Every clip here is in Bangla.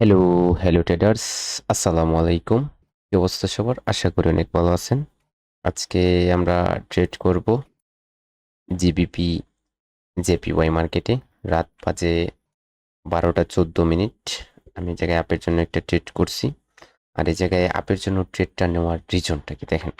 হ্যালো হ্যালো ট্রেডার্স আসসালামু আলাইকুম কি অবস্থা সবার? আশা করি অনেক ভালো আছেন। আজকে আমরা ট্রেড করব জিবিপি জেপিওয়াই মার্কেটে রাত বাজে বারোটা চোদ্দ মিনিট। আমি জায়গায় অ্যাপের জন্য একটা ট্রেড করছি। আর এই জায়গায় অ্যাপের জন্য ট্রেডটা নেওয়ার রিজনটা কি দেখেন?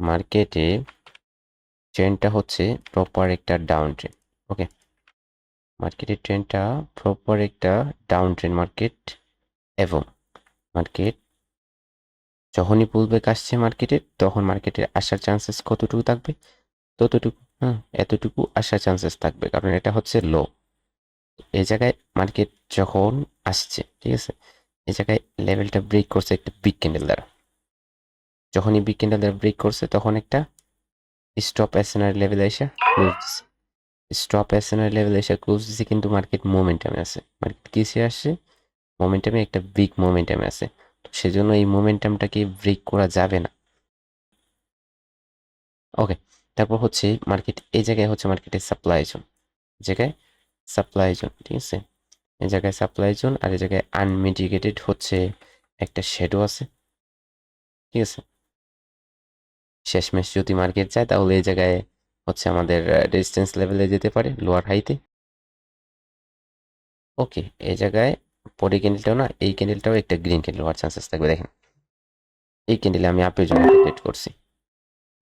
মার্কেটে ট্রেনটা হচ্ছে প্রপার একটা ডাউন ট্রেন ওকে মার্কেটের ট্রেনটা প্রপার একটা ডাউন ট্রেন মার্কেট এবং মার্কেট যখনই পুলব্যাক আসছে মার্কেটে তখন মার্কেটের আসার চান্সেস কতটুকু থাকবে? ততটুকু হ্যাঁ এতটুকু আসার চান্সেস থাকবে। কারণ এটা হচ্ছে লো এই জায়গায় মার্কেট যখন আসছে, ঠিক আছে, এই জায়গায় লেভেলটা ব্রেক করছে একটা বিগ ক্যান্ডেল দ্বারা। যখনই বিগ ক্যান্ডেল দ্বারা ব্রেক করছে, তখন একটা স্টপ এসএনআর লেভেলে এসে দিছে। স্টপ এসএনআর লেভেলে এসে ক্লোজ দিছে কিন্তু মার্কেট মোমেন্টামে আছে। মার্কেট কিসে আসছে? মোমেন্টামে একটা বিগ মোমেন্টামে আছে। তো সেজন্য এই মোমেন্টামটাকে ব্রেক করা যাবে না। ওকে তারপর হচ্ছে মার্কেট এই জায়গায় হচ্ছে মার্কেটের সাপ্লাই জোন জায়গায় সাপ্লাই জোন ঠিক আছে? এই জায়গায় সাপ্লাই জোন আর এই জায়গায় আনমিটিগেটেড হচ্ছে একটা শেডো আছে। ঠিক আছে? শেষমেশ যদি মার্কেট যায়, তাহলে এই জায়গায় হচ্ছে আমাদের রেজিস্ট্যান্স লেভেলে যেতে পারে লোয়ার হাইতে ওকে এই জায়গায় পরে ক্যান্ডেলটাও না, এই ক্যান্ডেলটাও একটা গ্রিন ক্যান্ডেল হওয়ার চান্সেস থাকবে, দেখেন। এই ক্যান্ডেলে আমি আপের জন্য ট্রেড করছি।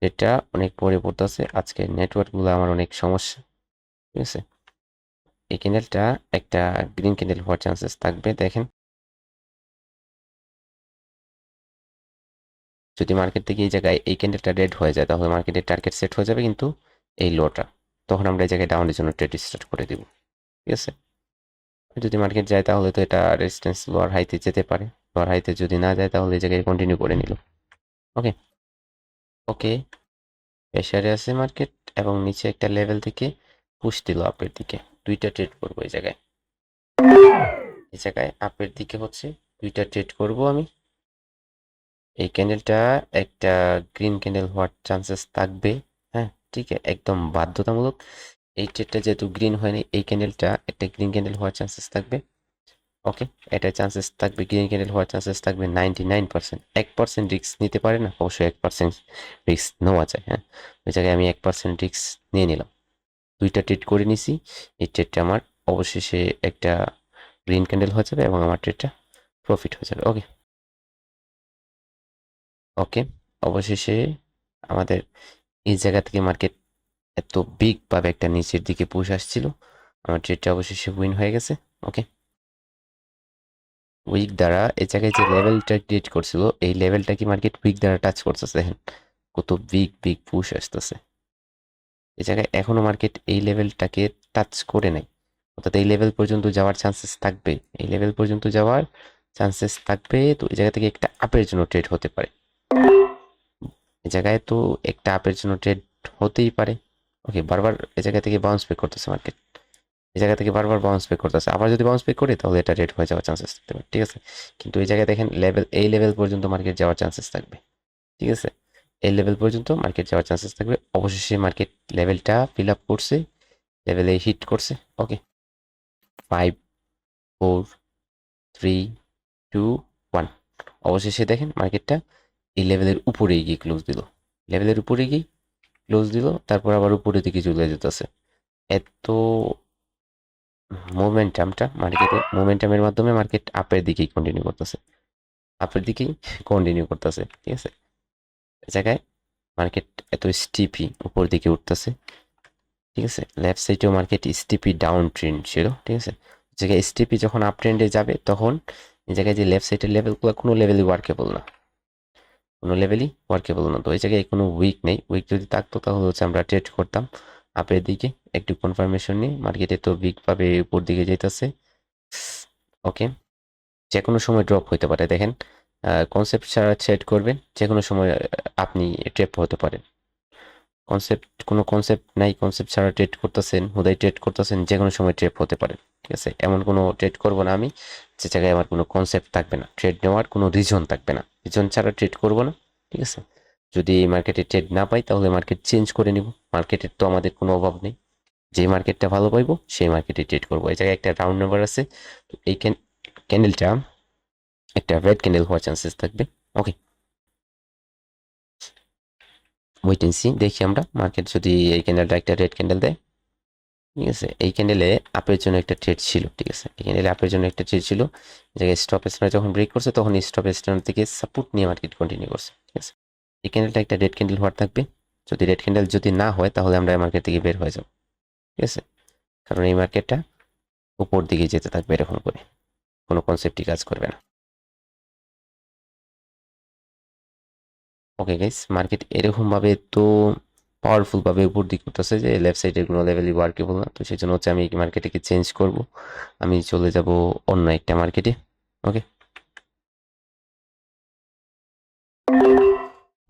এটা অনেক পরে পড়তেছে, আজকে নেটওয়ার্কগুলো আমার অনেক সমস্যা, ঠিক আছে? এই ক্যান্ডেলটা একটা গ্রিন ক্যান্ডেল হওয়ার চান্সেস থাকবে, দেখেন। যদি মার্কেট থেকে এই জায়গায় এই ক্যান্ডেলটা রেড হয়ে যায়, তাহলে মার্কেটের টার্গেট সেট হয়ে যাবে, কিন্তু এই লোটা তখন আমরা এই জায়গায় ডাউনের জন্য ট্রেড স্টার্ট করে দিব। ঠিক আছে? যদি মার্কেট যায় তাহলে তো এটা রেজিস্ট্যান্স লোয়ার হাইতে যেতে পারে। লোয়ার হাইতে যদি না যায় তাহলে এই জায়গায় কন্টিনিউ করে নিল। ওকে ওকে প্রেশারে আছে মার্কেট এবং নিচে একটা লেভেল থেকে পুশ দিল আপের দিকে। দুইটা ট্রেড করব এই জায়গায়। এই জায়গায় আপের দিকে হচ্ছে, দুইটা ট্রেড করব আমি। এই ক্যান্ডেলটা একটা গ্রিন ক্যান্ডেল হওয়ার চান্সেস থাকবে। ঠিক আছে একদম বাধ্যতামূলক। এই ট্রেডটা যেহেতু গ্রিন হয়নি, এই ক্যান্ডেলটা একটা গ্রিন ক্যান্ডেল হওয়ার চান্সেস থাকবে। ওকে এটা চান্সেস থাকবে গ্রিন ক্যান্ডেল হওয়ার চান্সেস থাকবে নাইনটি নাইন পার্সেন্ট এক পার্সেন্ট নিতে পারে না, অবশ্যই এক পার্সেন্ট রিস্ক নেওয়া যায় হ্যাঁ? ওই জায়গায় আমি এক পার্সেন্ট রিস্ক নিয়ে নিলাম। দুইটা ট্রেড করে নিছি, এই ট্রেডটা আমার অবশেষে একটা গ্রিন ক্যান্ডেল হয়ে যাবে এবং আমার ট্রেডটা প্রফিট হয়ে যাবে ওকে ওকে অবশেষে আমাদের এই জায়গা থেকে মার্কেট এত বিগ ভাবে একটা নিচের দিকে পুশ আসছিল, আমার ট্রেডটা অবশেষে উইন হয়ে গেছে ওকে উইক দ্বারা এই জায়গায় যে লেভেলটা ক্রিয়েট করছিল, এই লেভেলটা কি মার্কেট উইক দ্বারা টাচ করতেছে? দেখেন, কত বিগ বিগ পুশ আসতেছে। এই জায়গায় এখনও মার্কেট এই লেভেলটাকে টাচ করে নাই। অর্থাৎ এই লেভেল পর্যন্ত যাওয়ার চান্সেস থাকবে। এই লেভেল পর্যন্ত যাওয়ার চান্সেস থাকবে, তো এই জায়গা থেকে একটা আপের জন্য ট্রেড হতে পারে। জায়গায় তো একটা আপের জন্য ট্রেড হতেই পারে। ওকে বারবার এই জায়গা থেকে বাউন্স ব্যাক করতেছে মার্কেট এই জায়গা থেকে বারবার বাউন্স ব্যাক করতেছে। আবার যদি বাউন্স ব্যাক করে, তাহলে এটা রেড হয়ে যাওয়ার চান্সেস থাকতে পারে, ঠিক আছে? কিন্তু এই জায়গায় দেখেন লেভেল এই লেভেল পর্যন্ত মার্কেট যাওয়ার চান্সেস থাকবে, ঠিক আছে? এই লেভেল পর্যন্ত মার্কেট যাওয়ার চান্সেস থাকবে। অবশেষে মার্কেট লেভেলটা ফিল আপ করছে লেভেলে হিট করছে okay five four three two one অবশেষে দেখেন মার্কেটটা এই লেভেলের উপরে গিয়ে ক্লোজ দিল। লেভেলের উপরে গিয়ে ক্লোজ দিল, তারপর আবার উপরের দিকে চলে যেতেছে। এত মোমেন্টামটা মার্কেটে মোমেন্টামের মাধ্যমে মার্কেট আপের দিকেই কন্টিনিউ করতেছে। আপের দিকেই কন্টিনিউ করতেছে, ঠিক আছে? জায়গায় মার্কেট এত স্টিপি উপর দিকে উঠতেছে, ঠিক আছে? লেফট সাইডেও মার্কেট স্টিপি ডাউন ট্রেন্ড ছিল, ঠিক আছে? জায়গায় স্টিপি যখন আপ ট্রেন্ডে যাবে, তখন এই জায়গায় যে লেফট সাইডের লেভেলগুলো কোনো লেভেলই ওয়ার্কেবল না। কোনো লেভেলই ওয়ার্কেবল না। তো এই জায়গায় কোনো উইক নেই। উইক যদি থাকতো, তাহলে হচ্ছে আমরা ট্রেড করতাম। আপের দিকে একটু কনফার্মেশন নিয়ে মার্কেটে তো বিগভাবে উপর দিকে যেতেছে ওকে যে কোনো সময় ড্রপ হতে পারে। দেখেন কনসেপ্ট ছাড়া ট্রেড করবেন যে কোনো সময় আপনি ট্রেপ হতে পারেন। কনসেপ্ট কোনো কনসেপ্ট নাই। কনসেপ্ট ছাড়া ট্রেড করতেছেন, হুদাই ট্রেড করতেছেন যে কোনো সময় ট্রেপ হতে পারে ঠিক আছে? এমন কোনো ট্রেড করব না আমি, যে জায়গায় আমার কোনো কনসেপ্ট থাকবে না। ট্রেড নেওয়ার কোনো রিজন থাকবে না। রিজন ছাড়া ট্রেড করব না, ঠিক আছে? যদি মার্কেটে ট্রেড না পাই, তাহলে মার্কেট চেঞ্জ করে নিব। মার্কেটের তো আমাদের কোনো অভাব নেই। যে মার্কেটটা ভালো পাইবো, সেই মার্কেটে ট্রেড করব। এই জায়গায় একটা রাউন্ড নাম্বার আছে। তো এই ক্যান্ডেলটা একটা রেড ক্যান্ডেল হওয়ার চান্সেস থাকবে। ওকে ওয়েট দেখি আমরা। মার্কেট যদি এই ক্যান্ডেলটা একটা রেড ক্যান্ডেল দেয় ঠিক আছে? এই ক্যান্ডেলে আপের জন্য একটা ট্রেড ছিল, ঠিক আছে? এই ক্যান্ডেলে আপের জন্য একটা ট্রেড ছিল। জায়গায় স্টপ স্ট্যান্ড যখন ব্রেক করছে, তখন স্টপ স্ট্যান্ড থেকে সাপোর্ট নিয়ে মার্কেট কন্টিনিউ করছে, ঠিক আছে? এই ক্যান্ডেলটা একটা রেড ক্যান্ডেল হওয়ার থাকবে। যদি রেড ক্যান্ডেল যদি না হয়, তাহলে আমরা এই মার্কেট থেকে বের হয়ে যাব, ঠিক আছে? কারণ এই মার্কেটটা উপর দিকে যেতে থাকবে এরকম করে। কোনো কনসেপ্টই কাজ করবে না। ওকে গাইস মার্কেট এরকমভাবে তো পাওয়ারফুল ভাবে উপর দিক করতেছে যে লেফট সাইডের কোনো লেভেলই ওয়ার্কেবল না। তো সেই জন্য হচ্ছে আমি এই মার্কেটকে চেঞ্জ করব। আমি চলে যাব অন্য একটা মার্কেটে ওকে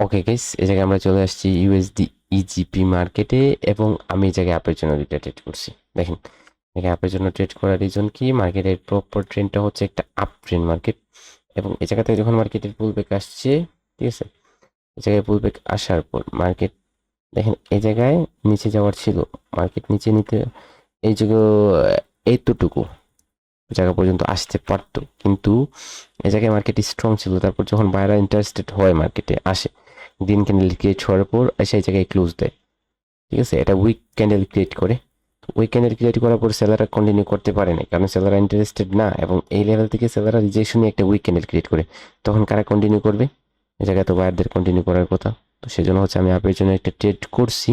ওকে গাইস এই জায়গায় আমরা চলে আসছি ইউএসডি ইজিপি মার্কেটে এবং আমি এই জায়গায় অ্যাপের জন্য দুইটা ট্রেড করছি। দেখেন এখানে অ্যাপের জন্য ট্রেড করার রিজন কি? মার্কেটের প্রপার ট্রেন্ডটা হচ্ছে একটা আপ ট্রেন্ড মার্কেট এবং এই জায়গা থেকে যখন মার্কেটের পুল ব্যাক আসছে, ঠিক আছে? এই জায়গায় পুল ব্যাক আসার পর মার্কেট দেখেন এই জায়গায় নিচে যাওয়ার ছিল। মার্কেট নিচে নিতে এই জায়গা এইতটুকু জায়গা পর্যন্ত আসতে পারতো। কিন্তু এই জায়গায় মার্কেট স্ট্রং ছিল। তারপর যখন বাইরা ইন্টারেস্টেড হয় মার্কেটে আসে। গ্রিন ক্যান্ডেল ক্রিয়েট হওয়ার পর সেই জায়গায় ক্লোজ দেয়। ঠিক আছে? এটা উইক ক্যান্ডেল ক্রিয়েট করে। উইক ক্যান্ডেল ক্রিয়েট করার পর সেলাররা কন্টিনিউ করতে পারে না কারণ সেলাররা ইন্টারেস্টেড না এবং এই লেভেল থেকে সেলাররা রিজেকশনে একটা উইক ক্যান্ডেল ক্রিয়েট করে। তখন কারা কন্টিনিউ করবে? এই জায়গায় তো বায়ারদের কন্টিনিউ করার কথা। তো সেজন্য হচ্ছে আমি আপের জন্য একটা ট্রেড করছি।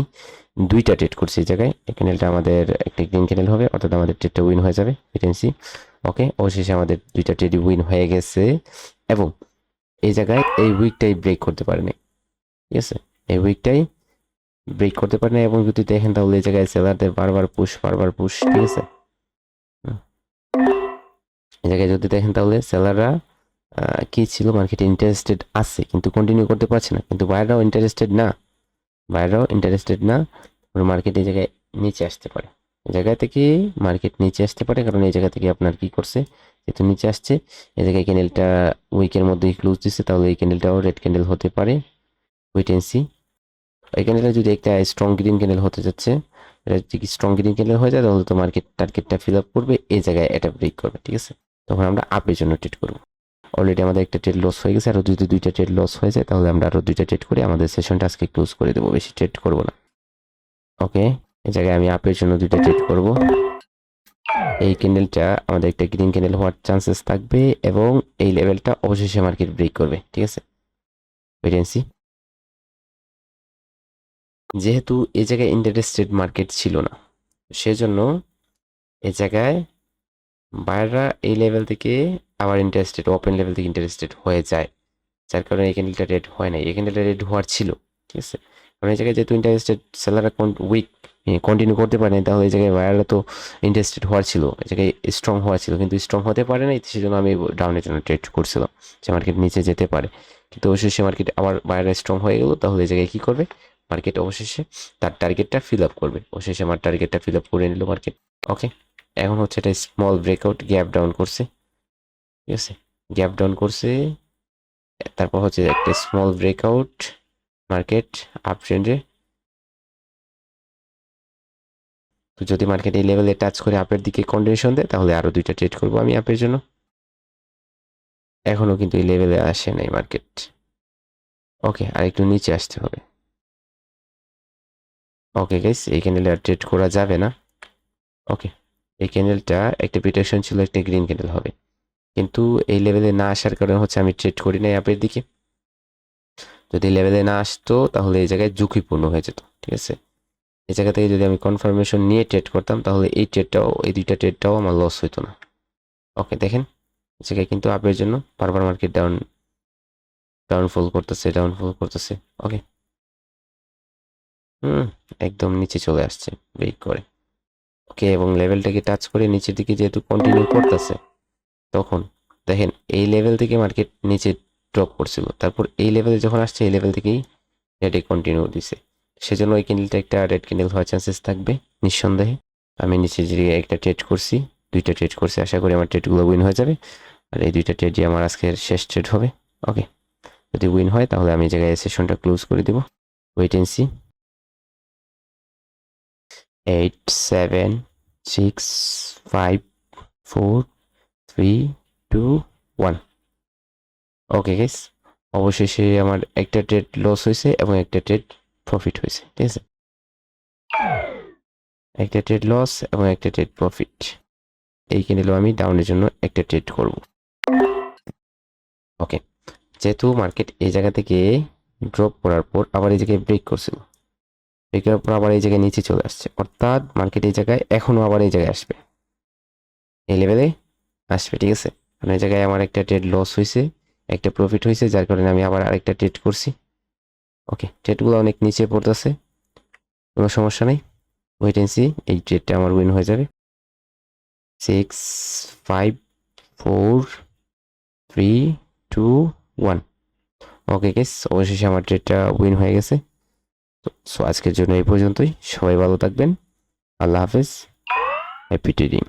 দুইটা ট্রেড করছি এই জায়গায়। এই ক্যান্ডেলটা আমাদের একটা গ্রিন ক্যানেল হবে, অর্থাৎ আমাদের ট্রেডটা উইন হয়ে যাবে ভেটেন্সি ওকে অবশেষে আমাদের দুইটা ট্রেড উইন হয়ে গেছে। এবং এই জায়গায় এই উইকটাই ব্রেক করতে পারেনি। ঠিক আছে? এই উইকটাই ব্রেক করতে পারে না এবং যদি দেখেন তাহলে এই জায়গায় সেলারদের বারবার পুশ বারবার পুশ ঠিক আছে? এই জায়গায় যদি দেখেন তাহলে সেলাররা কি ছিল মার্কেটে ইন্টারেস্টেড আছে, কিন্তু কন্টিনিউ করতে পারছে না। কিন্তু বাইরেও ইন্টারেস্টেড না বাইরেও ইন্টারেস্টেড না মার্কেট এই জায়গায় নিচে আসতে পারে। জায়গা থেকে মার্কেট নিচে আসতে পারে, কারণ এই জায়গা থেকে আপনার কি করছে, যেহেতু নিচে আসছে, এই জায়গায় ক্যান্ডেলটা উইকের মধ্যেই ক্লোজ দিচ্ছে তাহলে এই ক্যান্ডেলটাও রেড ক্যান্ডেল হতে পারে এন্ড সি এই ক্যান্ডেলটা যদি একটা স্ট্রং গ্রিন ক্যান্ডেল হতে যাচ্ছে, এটা যদি স্ট্রং গ্রিন ক্যান্ডেল হয়ে যায়, তাহলে তো মার্কেট টার্গেটটা ফিল আপ করবে, এই জায়গায় এটা ব্রেক করবে, ঠিক আছে? তখন আমরা আপের জন্য ট্রেড করব। অলরেডি আমাদের একটা ট্রেড লস হয়ে গেছে। আরও যদি দুইটা ট্রেড লস হয়ে যায়, তাহলে আমরা আরও দুইটা ট্রেড করে আমাদের সেশনটা আজকে ক্লোজ করে দেবো। বেশি ট্রেড করব না। ওকে এই জায়গায় আমি আপের জন্য দুইটা ট্রেড করব। এই ক্যান্ডেলটা আমাদের একটা গ্রিন ক্যান্ডেল হওয়ার চান্সেস থাকবে এবং এই লেভেলটা অবশেষে মার্কেট ব্রেক করবে। ঠিক আছে? ওয়েটেন্সি যেহেতু এই জায়গায় ইন্টারেস্টেড মার্কেট ছিল না, সেজন্য এই জায়গায় বায়াররা এই লেভেল থেকে আবার ইন্টারেস্টেড ওপেন লেভেল থেকে ইন্টারেস্টেড হয়ে যায়। যার কারণে এই ক্যান্ডেলটা রেড হয় না এই ক্যান্ডেলটা রেড হওয়ার ছিল, ঠিক আছে? কারণ এই জায়গায় যেহেতু ইন্টারেস্টেড সেলাররা উইক কন্টিনিউ করতে পারে তাহলে এই জায়গায় বায়াররা তো ইন্টারেস্টেড হওয়ার ছিল, এই জায়গায় স্ট্রং হওয়ার ছিল। কিন্তু স্ট্রং হতে পারে না সেজন্য আমি ডাউনের জন্য ট্রেড করছিলাম, যে মার্কেট নিচে যেতে পারে। কিন্তু অবশেষে মার্কেট আবার বায়াররা স্ট্রং হয়ে গেল, তাহলে এই জায়গায় কী করবে? মার্কেট অবশেষে তার টার্গেটটা ফিল আপ করবে। অবশেষে আমার টার্গেটটা ফিল আপ করে নিল মার্কেট ওকে এখন হচ্ছে এটা স্মল ব্রেকআউট গ্যাপ ডাউন করছে। ঠিক আছে? গ্যাপ ডাউন করছে, তারপর হচ্ছে একটা স্মল ব্রেকআউট মার্কেট আপ ট্রেন্ডে তো যদি মার্কেট এই লেভেলে টাচ করে আপের দিকে কন্ডিশন দেয়, তাহলে আরও দুইটা ট্রেড করব আমি আপের জন্য। এখনও কিন্তু এই লেভেলে আসে নাই মার্কেট ওকে আর একটু নিচে আসতে হবে। ওকে গাইস আর ট্রেড করা যাবে না। ওকে এই ক্যান্ডেলটা একটা প্রিটেকশন ছিল একটা গ্রিন ক্যান্ডেল হবে। কিন্তু এই লেভেলে না আসার কারণে হচ্ছে আমি ট্রেড করি নাই অ্যাপের দিকে। যদি লেভেলে না আসতো, তাহলে এই জায়গায় ঝুঁকিপূর্ণ হয়ে যেত, ঠিক আছে? এই জায়গা থেকে যদি আমি কনফার্মেশন নিয়ে ট্রেড করতাম, তাহলে এই ট্রেডটাও এই দুইটা ট্রেডটাও আমার লস হইতো না। ওকে দেখেন, এই জায়গায় কিন্তু আপের জন্য বারবার মার্কেট ডাউন ডাউনফল করতেছে ডাউনফল করতেছে। ওকে হুম, একদম নিচে চলে আসছে ব্রেক করে। ওকে এবং লেভেলটাকে টাচ করে নিচের দিকে যেহেতু কন্টিনিউ করতেছে, তখন দেখেন এই লেভেল থেকে মার্কেট নিচে ড্রপ করছিল। তারপর এই লেভেলে যখন আসছে, এই লেভেল থেকেই রেডে কন্টিনিউ দিছে। সেজন্য ওই ক্যান্ডেলটা একটা রেড ক্যান্ডেল হওয়ার চান্সেস থাকবে, নিঃসন্দেহে। আমি নিচে যে একটা ট্রেড করছি, দুইটা ট্রেড করছি, আশা করি আমার ট্রেডগুলো উইন হয়ে যাবে। আর এই দুইটা ট্রেডই আমার আজকের শেষ ট্রেড হবে। ওকে যদি উইন হয়, তাহলে আমি জায়গায় সেশনটা ক্লোজ করে দেবো। Wait and see eight seven six five four three two one okay guys অবশেষে আমার একটা ট্রেড লস হয়েছে এবং একটা ট্রেড প্রফিট হয়েছে, ঠিক আছে? একটা ট্রেড লস এবং একটা ট্রেড প্রফিট এই কিনেলেও আমি ডাউনের জন্য একটা ট্রেড করব। ওকে যেহেতু মার্কেট এই জায়গা থেকে ড্রপ করার পর আবার এই জায়গায় ব্রেক করছিল ব্রেক করার পর আবার এই জায়গায় নিচে চলে আসছে। অর্থাৎ মার্কেট এই জায়গায় এখনও আবার এই জায়গায় আসবে। এই লেভেলে আসবে, ঠিক আছে? কারণ এই জায়গায় আমার একটা ট্রেড লস হয়েছে, একটা প্রফিট হয়েছে, যার কারণে আমি আবার আরেকটা ট্রেড করছি। ওকে ট্রেডগুলো অনেক নিচে পড়তেছে, কোনো সমস্যা নেই। ওয়েট সি এই ট্রেডটা আমার উইন হয়ে যাবে। Six five four three two one okay guys অবশেষে আমার ট্রেডটা উইন হয়ে গেছে। সো আজকের জন্য এই পর্যন্তই। সবাই ভালো থাকবেন। আল্লাহ হাফেজ। Happy trading